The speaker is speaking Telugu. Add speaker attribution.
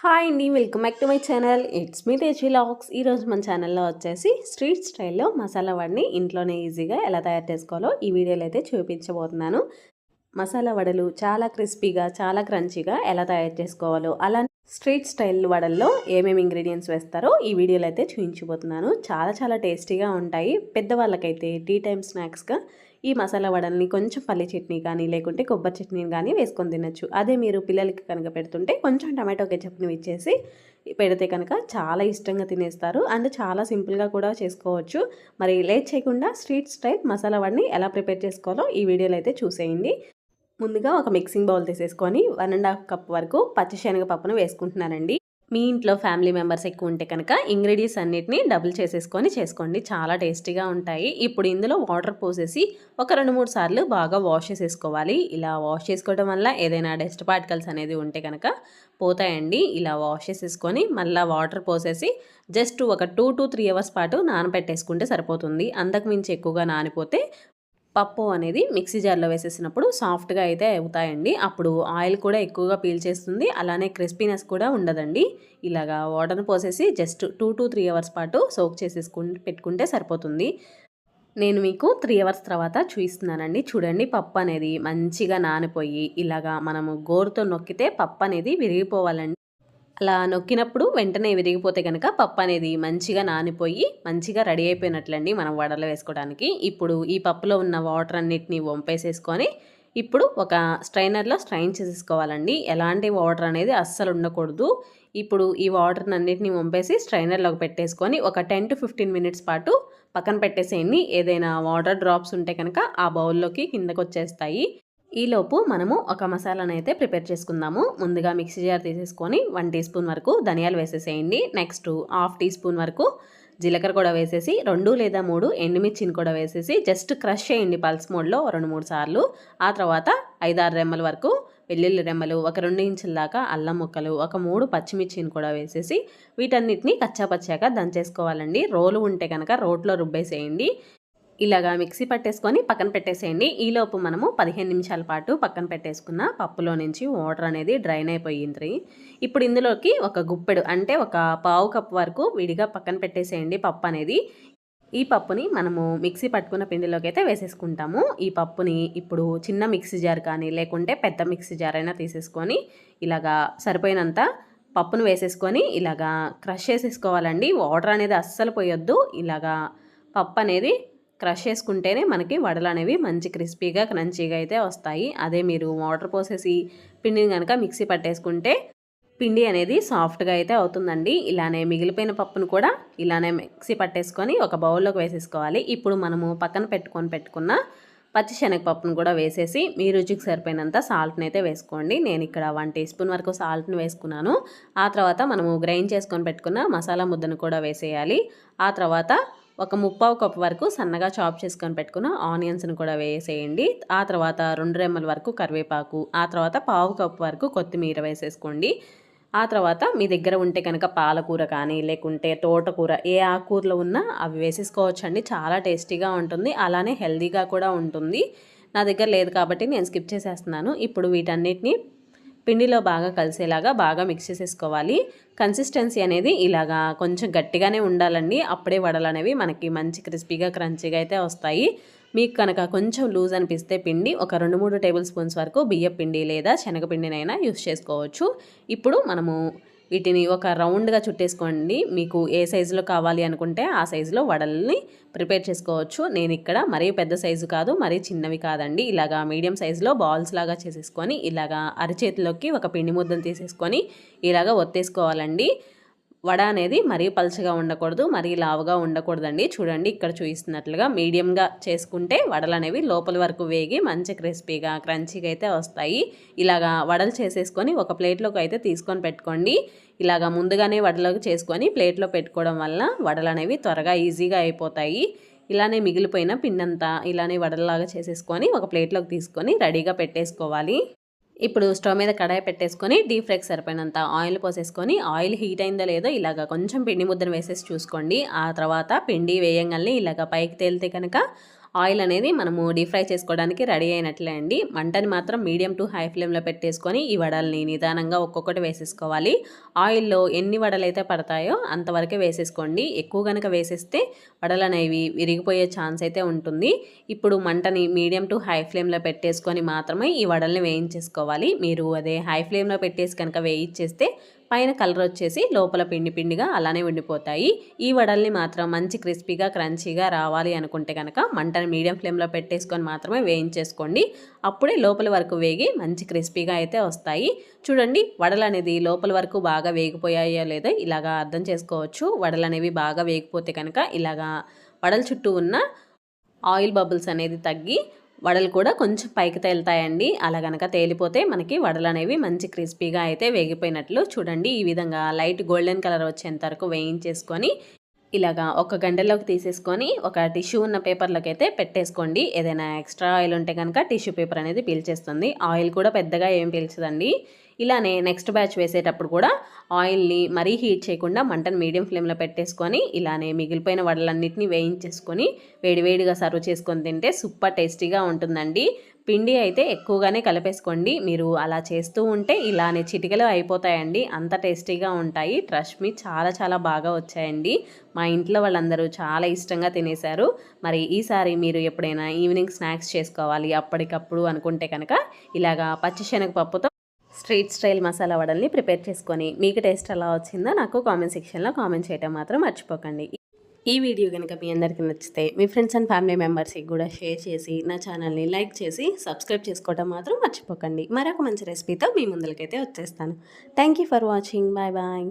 Speaker 1: హాయ్ అండి welcome back to my channel it's me Teji lakhs ఈరోజు మన ఛానల్లో వచ్చేసి స్ట్రీట్ స్టైల్లో మసాలా వడిని ఇంట్లోనే ఈజీగా ఎలా తయారు చేసుకోవాలో ఈ వీడియోలో అయితే చూపించబోతున్నాను. మసాలా వడలు చాలా క్రిస్పీగా చాలా క్రంచీగా ఎలా తయారు చేసుకోవాలో అలా స్ట్రీట్ స్టైల్ వడల్లో ఏమేమి ఇంగ్రీడియంట్స్ వేస్తారో ఈ వీడియోలో అయితే చూపించబోతున్నాను. చాలా చాలా టేస్టీగా ఉంటాయి. పెద్దవాళ్ళకైతే టీ టైమ్ స్నాక్స్గా ఈ మసాలా వడల్ని కొంచెం పల్లి చట్నీ కానీ లేకుంటే కొబ్బరి చట్నీని కానీ వేసుకొని తినచ్చు. అదే మీరు పిల్లలకి కనుక పెడుతుంటే కొంచెం టమాటో కెచప్ని ఇచ్చేసి పెడితే కనుక చాలా ఇష్టంగా తినేస్తారు. అండ్ చాలా సింపుల్గా కూడా చేసుకోవచ్చు. మరి లేట్ చేయకుండా స్ట్రీట్ స్టైల్ మసాలా వడిని ఎలా ప్రిపేర్ చేసుకోవాలో ఈ వీడియోలో అయితే చూసేయండి. ముందుగా ఒక మిక్సింగ్ బౌల్ తీసేసుకొని వన్ అండ్ హాఫ్ కప్ వరకు పచ్చిశనగపప్పును వేసుకుంటున్నానండి. మీ ఇంట్లో ఫ్యామిలీ మెంబర్స్ ఎక్కువ ఉంటే కనుక ఇంగ్రీడియంట్స్ అన్నిటిని డబుల్ చేసేసుకొని చేసుకోండి. చాలా టేస్టీగా ఉంటాయి. ఇప్పుడు ఇందులో వాటర్ పోసేసి ఒక రెండు మూడు సార్లు బాగా వాష్ చేసేసుకోవాలి. ఇలా వాష్ చేసుకోవడం వల్ల ఏదైనా డస్ట్ పార్టికల్స్ అనేది ఉంటే కనుక పోతాయండి. ఇలా వాష్ చేసేసుకొని మళ్ళీ వాటర్ పోసేసి జస్ట్ ఒక టూ టు త్రీ అవర్స్ పాటు నానబెట్టేసుకుంటే సరిపోతుంది. అంతకుమించి ఎక్కువగా నానిపోతే పప్పు అనేది మిక్సీ జార్లో వేసేసినప్పుడు సాఫ్ట్గా అయితే అవుతాయండి. అప్పుడు ఆయిల్ కూడా ఎక్కువగా పీల్చేస్తుంది అలానే క్రిస్పీనెస్ కూడా ఉండదండి. ఇలాగా వాటర్ని పోసేసి just two to three hours పాటు సోక్ చేసేసుకుంటే పెట్టుకుంటే సరిపోతుంది. నేను మీకు త్రీ అవర్స్ తర్వాత చూపిస్తున్నానండి. చూడండి పప్పు అనేది మంచిగా నానిపోయి ఇలాగా మనము గోరుతో నొక్కితే పప్పు అనేది విరిగిపోవాలండి. అలా నొక్కినప్పుడు వెంటనే విరిగిపోతే కనుక పప్పు అనేది మంచిగా నానిపోయి మంచిగా రెడీ అయిపోయినట్లండి మనం వడలు వేసుకోవడానికి. ఇప్పుడు ఈ పప్పులో ఉన్న వాటర్ అన్నిటిని వంపేసేసుకొని ఇప్పుడు ఒక స్ట్రైనర్లో స్ట్రైన్ చేసేసుకోవాలండి. ఎలాంటి వాటర్ అనేది అస్సలు ఉండకూడదు. ఇప్పుడు ఈ వాటర్ని అన్నిటిని వంపేసి స్ట్రైనర్లోకి పెట్టేసుకొని ఒక టెన్ టు ఫిఫ్టీన్ మినిట్స్ పాటు పక్కన పెట్టేసేయండి. ఏదైనా వాటర్ డ్రాప్స్ ఉంటే కనుక ఆ బౌల్లోకి కిందకు వచ్చేస్తాయి ఈలోపు మనము ఒక మసాలాను అయితే ప్రిపేర్ చేసుకుందాము. ముందుగా మిక్సీ జార్ తీసేసుకొని వన్ టీ స్పూన్ వరకు ధనియాలు వేసేసేయండి. నెక్స్ట్ హాఫ్ టీ స్పూన్ వరకు జీలకర్ర కూడా వేసేసి రెండు లేదా మూడు ఎండుమిర్చిని కూడా వేసేసి జస్ట్ క్రష్ చేయండి పల్స్ మోడ్లో రెండు మూడు సార్లు. ఆ తర్వాత ఐదారు రెమ్మల వరకు వెల్లుల్లి రెమ్మలు ఒక రెండు ఇంచుల దాకా అల్లం ముక్కలు ఒక మూడు పచ్చిమిర్చిని కూడా వేసేసి వీటన్నిటిని కచ్చాపచ్చాక దంచేసుకోవాలండి. రోలు ఉంటే కనుక రోట్లో రుబ్బేసేయండి. ఇలాగా మిక్సీ పట్టేసుకొని పక్కన పెట్టేసేయండి. ఈలోపు మనము పదిహేను నిమిషాల పాటు పక్కన పెట్టేసుకున్న పప్పులో నుంచి వాటర్ అనేది డ్రైన్ అయిపోయింది ఇప్పుడు ఇందులోకి ఒక గుప్పెడు అంటే ఒక పావు కప్ వరకు విడిగా పక్కన పెట్టేసేయండి పప్పు అనేది. ఈ పప్పుని మనము మిక్సీ పట్టుకున్న పిండిలోకి అయితే వేసేసుకుంటాము. ఈ పప్పుని ఇప్పుడు చిన్న మిక్సీ జార్ కానీ లేకుంటే పెద్ద మిక్సీ జార్ అయినా తీసేసుకొని ఇలాగా సరిపోయినంత పప్పును వేసేసుకొని ఇలాగా క్రష్ చేసేసుకోవాలండి. వాటర్ అనేది అస్సలు పోయొద్దు. ఇలాగా పప్పు అనేది క్రష్ చేసుకుంటేనే మనకి వడలు అనేవి మంచి క్రిస్పీగా క్రంచీగా అయితే వస్తాయి. అదే మీరు వాటర్ పోసేసి పిండిని కనుక మిక్సీ పట్టేసుకుంటే పిండి అనేది సాఫ్ట్గా అయితే అవుతుందండి. ఇలానే మిగిలిపోయిన పప్పును కూడా ఇలానే మిక్సీ పట్టేసుకొని ఒక బౌల్లోకి వేసేసుకోవాలి. ఇప్పుడు మనము పక్కన పెట్టుకొని పెట్టుకున్న పచ్చిశనగపప్పును కూడా వేసేసి మీ రుచికి సరిపోయినంత సాల్ట్ని అయితే వేసుకోండి. నేను ఇక్కడ వన్ టీ స్పూన్ వరకు సాల్ట్ని వేసుకున్నాను. ఆ తర్వాత మనము గ్రైండ్ చేసుకొని పెట్టుకున్న మసాలా ముద్దను కూడా వేసేయాలి. ఆ తర్వాత ఒక ముప్పావు కప్పు వరకు సన్నగా చాప్ చేసుకొని పెట్టుకున్న ఆనియన్స్ని కూడా వేసేయండి. ఆ తర్వాత రెండు రెమ్మల వరకు కరివేపాకు ఆ తర్వాత పావు కప్పు వరకు కొత్తిమీర వేసేసుకోండి. ఆ తర్వాత మీ దగ్గర ఉంటే కనుక పాలకూర కానీ లేకుంటే తోటకూర ఏ ఆకుకూరలో ఉన్నా అవి వేసేసుకోవచ్చండి. చాలా టేస్టీగా ఉంటుంది. అలానే హెల్దీగా కూడా ఉంటుంది. నా దగ్గర లేదు కాబట్టి నేను స్కిప్ చేసేస్తున్నాను. ఇప్పుడు వీటన్నిటిని పిండిలో బాగా కలిసేలాగా బాగా మిక్స్ చేసేసుకోవాలి. కన్సిస్టెన్సీ అనేది ఇలాగా కొంచెం గట్టిగానే ఉండాలండి. అప్పుడే వడలు అనేవి మనకి మంచి క్రిస్పీగా క్రంచీగా అయితే వస్తాయి. మీకు కనుక కొంచెం లూజ్ అనిపిస్తే పిండి ఒక రెండు మూడు టేబుల్ స్పూన్స్ వరకు బియ్య పిండి లేదా శనగపిండినైనా యూస్ చేసుకోవచ్చు. ఇప్పుడు మనము వీటిని ఒక రౌండ్గా చుట్టేసుకోండి. మీకు ఏ సైజులో కావాలి అనుకుంటే ఆ సైజులో వడల్ని ప్రిపేర్ చేసుకోవచ్చు. నేను ఇక్కడ మరీ పెద్ద సైజు కాదు మరీ చిన్నవి కాదండి. ఇలాగా మీడియం సైజులో బాల్స్ లాగా చేసేసుకొని ఇలాగా అరచేతిలోకి ఒక పిండి ముద్దను తీసేసుకొని ఇలాగా ఒత్తేసుకోవాలండి. వడ అనేది మరీ పలుచగా ఉండకూడదు మరీ లావుగా ఉండకూడదండి. చూడండి ఇక్కడ చూపిస్తున్నట్లుగా మీడియంగా చేసుకుంటే వడలు అనేవి లోపల వరకు వేగి మంచి క్రిస్పీగా క్రంచీగా అయితే వస్తాయి. ఇలాగా వడలు చేసేసుకొని ఒక ప్లేట్లోకి అయితే తీసుకొని పెట్టుకోండి. ఇలాగా ముందుగానే వడలోకి చేసుకొని ప్లేట్లో పెట్టుకోవడం వల్ల వడలు అనేవి త్వరగా ఈజీగా అయిపోతాయి. ఇలానే మిగిలిపోయిన పిండంతా ఇలానే వడలలాగా చేసేసుకొని ఒక ప్లేట్లోకి తీసుకొని రెడీగా పెట్టేసుకోవాలి. ఇప్పుడు స్టవ్ మీద కడాయి పెట్టేసుకొని డీప్ ఫ్రైకి సరిపోయినంత ఆయిల్ పోసేసుకొని ఆయిల్ హీట్ అయిందో లేదో ఇలాగ కొంచెం పిండి ముద్దను వేసేసి చూసుకోండి. ఆ తర్వాత పిండి వేయంగానే ఇలాగ పైకి తేలితే కనుక ఆయిల్ అనేది మనము డీప్ ఫ్రై చేసుకోవడానికి రెడీ అయినట్లే అండి. మంటని మాత్రం మీడియం టు హై ఫ్లేమ్లో పెట్టేసుకొని ఈ వడల్ని నిదానంగా ఒక్కొక్కటి వేసేసుకోవాలి. ఆయిల్లో ఎన్ని వడలు అయితే పడతాయో అంతవరకే వేసేసుకోండి. ఎక్కువ కనుక వేసేస్తే వడలు అనేవి విరిగిపోయే ఛాన్స్ అయితే ఉంటుంది. ఇప్పుడు మంటని మీడియం టు హై ఫ్లేమ్లో పెట్టేసుకొని మాత్రమే ఈ వడల్ని వేయించేసుకోవాలి. మీరు అదే హై ఫ్లేమ్లో పెట్టేసి కనుక వేయించేస్తే పైన కలర్ వచ్చేసి లోపల పిండి పిండిగా అలానే ఉండిపోతాయి. ఈ వడల్ని మాత్రం మంచి క్రిస్పీగా క్రంచీగా రావాలి అనుకుంటే కనుక మంటని మీడియం ఫ్లేమ్లో పెట్టేసుకొని మాత్రమే వేయించేసుకోండి. అప్పుడే లోపల వరకు వేగి మంచి క్రిస్పీగా అయితే వస్తాయి. చూడండి వడలు అనేది లోపల వరకు బాగా వేగిపోయాయో లేదో ఇలాగా అర్థం చేసుకోవచ్చు. వడలు అనేవి బాగా వేగిపోతే కనుక ఇలాగా వడల చుట్టూ ఉన్న ఆయిల్ బబుల్స్ అనేది తగ్గి వడలు కూడా కొంచెం పైకి తేలుతాయండి. అలా గనక తేలిపోతే మనకి వడలు అనేవి మంచి క్రిస్పీగా అయితే వేగిపోయినట్లు చూడండి. ఈ విధంగా లైట్ గోల్డెన్ కలర్ వచ్చేంత వరకు వేయించేసుకొని ఇలాగా ఒక గంటలోకి తీసేసుకొని ఒక టిష్యూ ఉన్న పేపర్లోకి అయితే పెట్టేసుకోండి. ఏదైనా ఎక్స్ట్రా ఆయిల్ ఉంటే కనుక టిష్యూ పేపర్ అనేది పీల్చేస్తుంది. ఆయిల్ కూడా పెద్దగా ఏం పీల్చదండి. ఇలానే నెక్స్ట్ బ్యాచ్ వేసేటప్పుడు కూడా ఆయిల్ని మరీ హీట్ చేయకుండా మంటను మీడియం ఫ్లేమ్లో పెట్టేసుకొని ఇలానే మిగిలిపోయిన వడలన్నింటినీ వేయించేసుకొని వేడివేడిగా సర్వ్ చేసుకొని తింటే సూపర్ టేస్టీగా ఉంటుందండి. పిండి అయితే ఎక్కువగానే కలిపేసుకోండి. మీరు అలా చేస్తూ ఉంటే ఇలానే చిటికలు అయిపోతాయండి. అంత టేస్టీగా ఉంటాయి. ట్రస్ట్ మీ చాలా చాలా బాగా వచ్చాయండి. మా ఇంట్లో వాళ్ళందరూ చాలా ఇష్టంగా తినేశారు. మరి ఈసారి మీరు ఎప్పుడైనా ఈవినింగ్ స్నాక్స్ చేసుకోవాలి అప్పటికప్పుడు అనుకుంటే కనుక ఇలాగా పచ్చిశనగపప్పుతో స్ట్రీట్ స్టైల్ మసాలా వడల్ని ప్రిపేర్ చేసుకొని మీకు టేస్ట్ ఎలా వచ్చిందో నాకు కామెంట్ సెక్షన్లో కామెంట్ చేయడం మాత్రం మర్చిపోకండి. ఈ వీడియో కనుక మీ అందరికీ నచ్చితే మీ ఫ్రెండ్స్ అండ్ ఫ్యామిలీ మెంబర్స్కి కూడా షేర్ చేసి నా ఛానల్ని లైక్ చేసి సబ్స్క్రైబ్ చేసుకోవడం మాత్రం మర్చిపోకండి. మరొక మంచి రెసిపీతో మీ ముందులకైతే వచ్చేస్తాను. Thank you for watching. Bye bye.